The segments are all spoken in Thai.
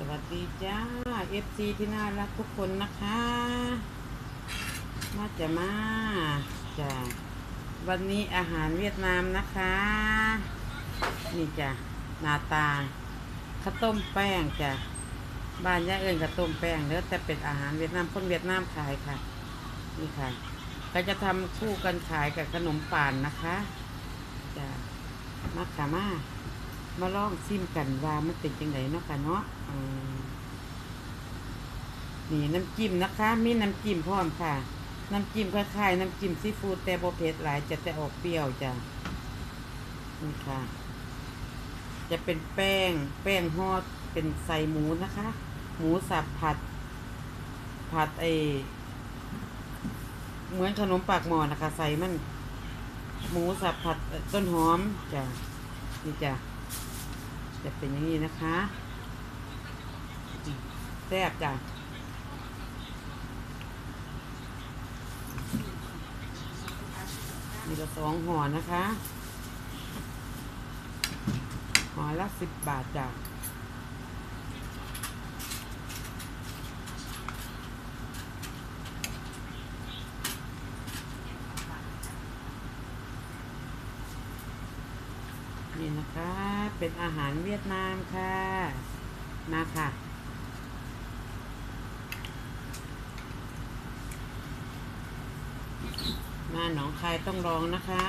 สวัสดีจ้า FC ที่น่ารักทุกคนนะคะ มาจะมาจ้ะวันนี้อาหารเวียดนามนะคะ นี่จ้ะหนาตาข้าวต้มแป้งจ้ะบ้านย่าเอิญข้าวต้มแป้งเนื้อแต่เป็นอาหารเวียดนามคนเวียดนามขายค่ะ นี่ค่ะ ก็จะทำคู่กันขายกับขนมป่านนะคะจ้ะมาค่ะมามาลองซิมกันว่ามันเป็นจังไดเนาะค่ะเนาะ นี่น้ำจิ้มนะคะ มีน้ำจิ้มพร้อมค่ะ น้ำจิ้มคล้ายๆน้ำจิ้มซีฟู้ดแต่บ่เผ็ดหลายจะแต่ออกเปรี้ยวจ้ะนี่ค่ะ จะเป็นแป้ง แป้งทอดเป็นใส่หมูนะคะ หมูสับผัด ผัดไอเหมือนขนมปากหม้อนะคะ ใส่มัน หมูสับผัดต้นหอมจ้ะนี่จ้ะจะเป็นอย่างนี้นะคะ แซ่บจ้ะมีละสองห่อนะคะห่อละสิบบาทจ้ะนี่นะคะ เป็นอาหารเวียดนามค่ะ มาค่ะ มาหนองคายต้องลองนะคะ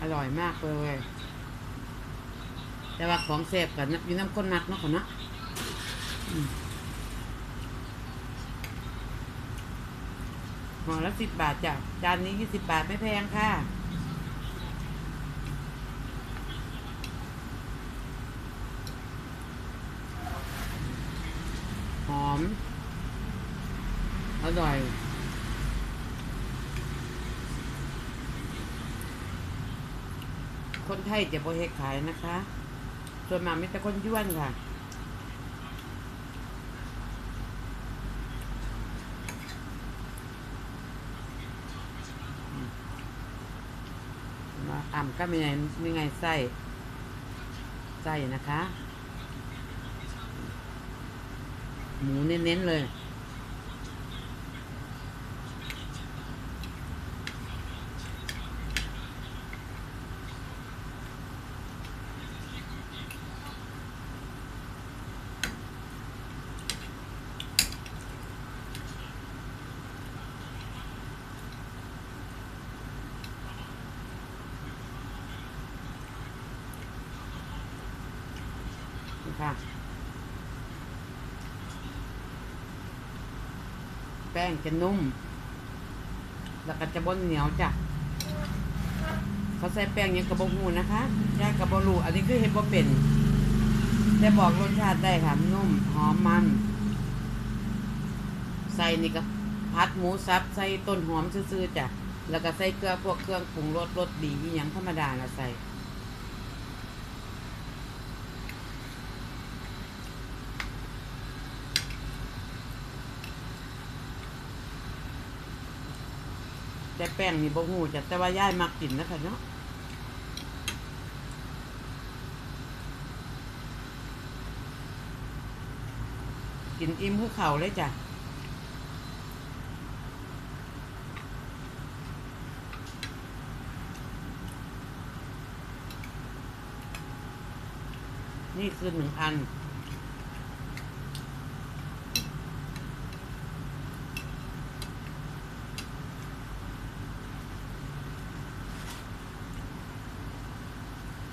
อร่อยมากเลย แต่ว่าของเสพกันอยู่น้ำก้นมักเนาะค่ะเนาะห่อละสิบบาทจ้ะจานนี้ยี่สิบบาทไม่แพงค่ะ หอม อร่อย คนไทยจะบ่เฮขายนะคะ ส่วนมากมีแต่คนย้วนค่ะมาอ่ำก็มีไงมีไงไส้ไส้นะคะ หมูเน้นๆเลย ค่ะ แป้งจะนุ่ม แล้วก็จะบนเหนียวจ้ะเขาใส่แป้งยังกระบอกหูนะคะย่างกระบอกรูอันนี้คือเห็ดบ่เป็นแต่บอกรสชาติได้ค่ะ นุ่ม หอมมัน ใส่นี่ก็พัดหมูสับ ใส่ต้นหอมซื่อๆจ้ะ แล้วก็ใส่เกลือพวกเครื่องปรุงรสรสดีอย่างธรรมดาละใส่ แต่แป้งนี่บ่หูจ้ะแต่ว่าย่ายมักกินนะคะเนาะกินอิ่มคือเขาเลยจ้ะนี่คือหนึ่งอัน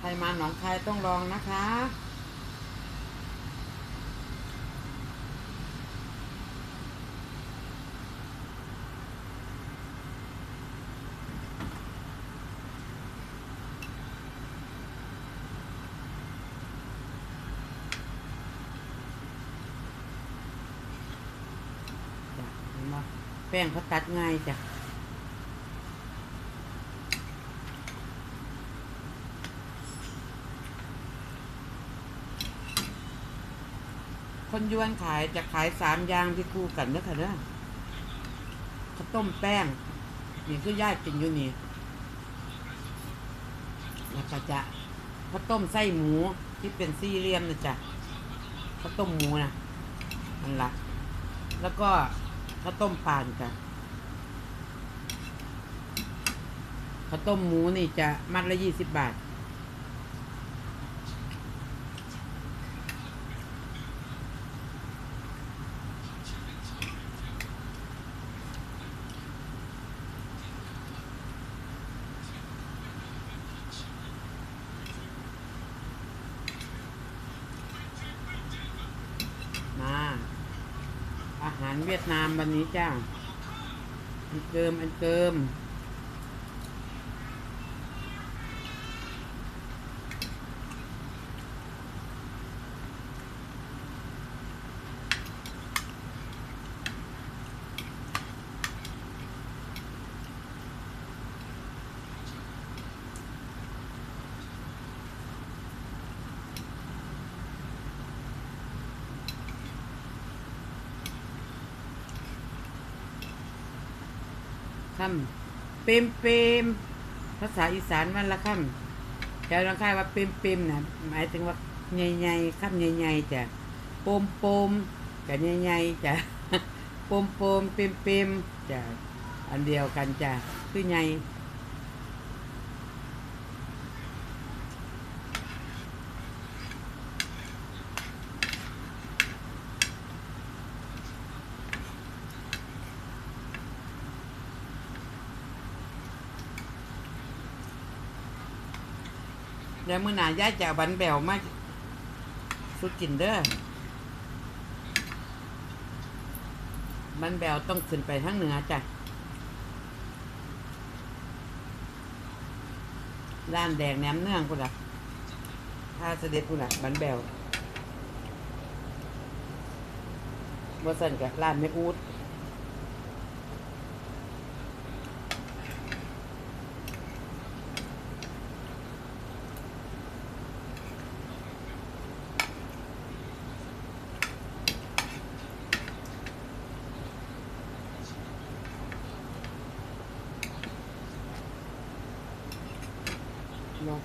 ครมาหนองคายต้องลองนะคะ แป้งเขาตัดง่ายจ้ะ คนยวนขายจะขายสามอย่างที่คู่กันเด้อค่ะเด้อข้าวต้มแป้ง นี่คือย่ายกินอยู่นี่แล้วก็จะข้าวต้มไส้หมูที่เป็นสี่เหลี่ยมนะจ๊ะข้าวต้มหมูนะนั่นละแล้วก็ข้าวต้มปานจ้ะข้าวต้มหมูนี่จะมัดละยี่สิบบาท มา อารเวียดนามวันนี้จ้าอันเกิมอันเกิม คำเปมเปมภาษาอีสานวันละคำแถวน้องค่ายว่าเปมเปมนะหมายถึงว่าใหญ่ๆคำใหญ่ๆจ้ะโปมโปมกับใหญ่ๆจ้ะโปมโปมเปมเปมจ้ะอันเดียวกันจ้ะคือใหญ่ เดี๋ยวมื้อหน้าย่าจะเอาบันแบวมาสุดกินเด้อบันแบวต้องขึ้นไปทางเหนือจ้ะร้านแดงแหนมเนื่องกูละถ้าเสด็จกูละบันแบวบ่สั่นกับร้านไม่อูด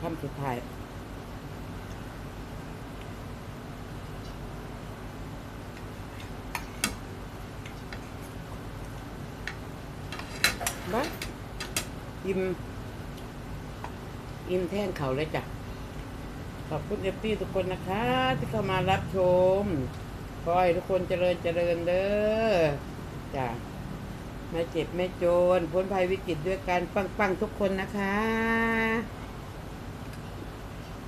คำสุดท้ายบ้าอิ่มอิ่มแท่งเขาเลยจ้ะ ขอบคุณเอฟซีทุกคนนะคะ ที่เข้ามารับชม ขอให้ทุกคนเจริญเจริญเด้อจ้ะไม่เจ็บไม่จน พ้นภัยวิกฤตด้วยการปัง ๆ ทุกคนนะคะ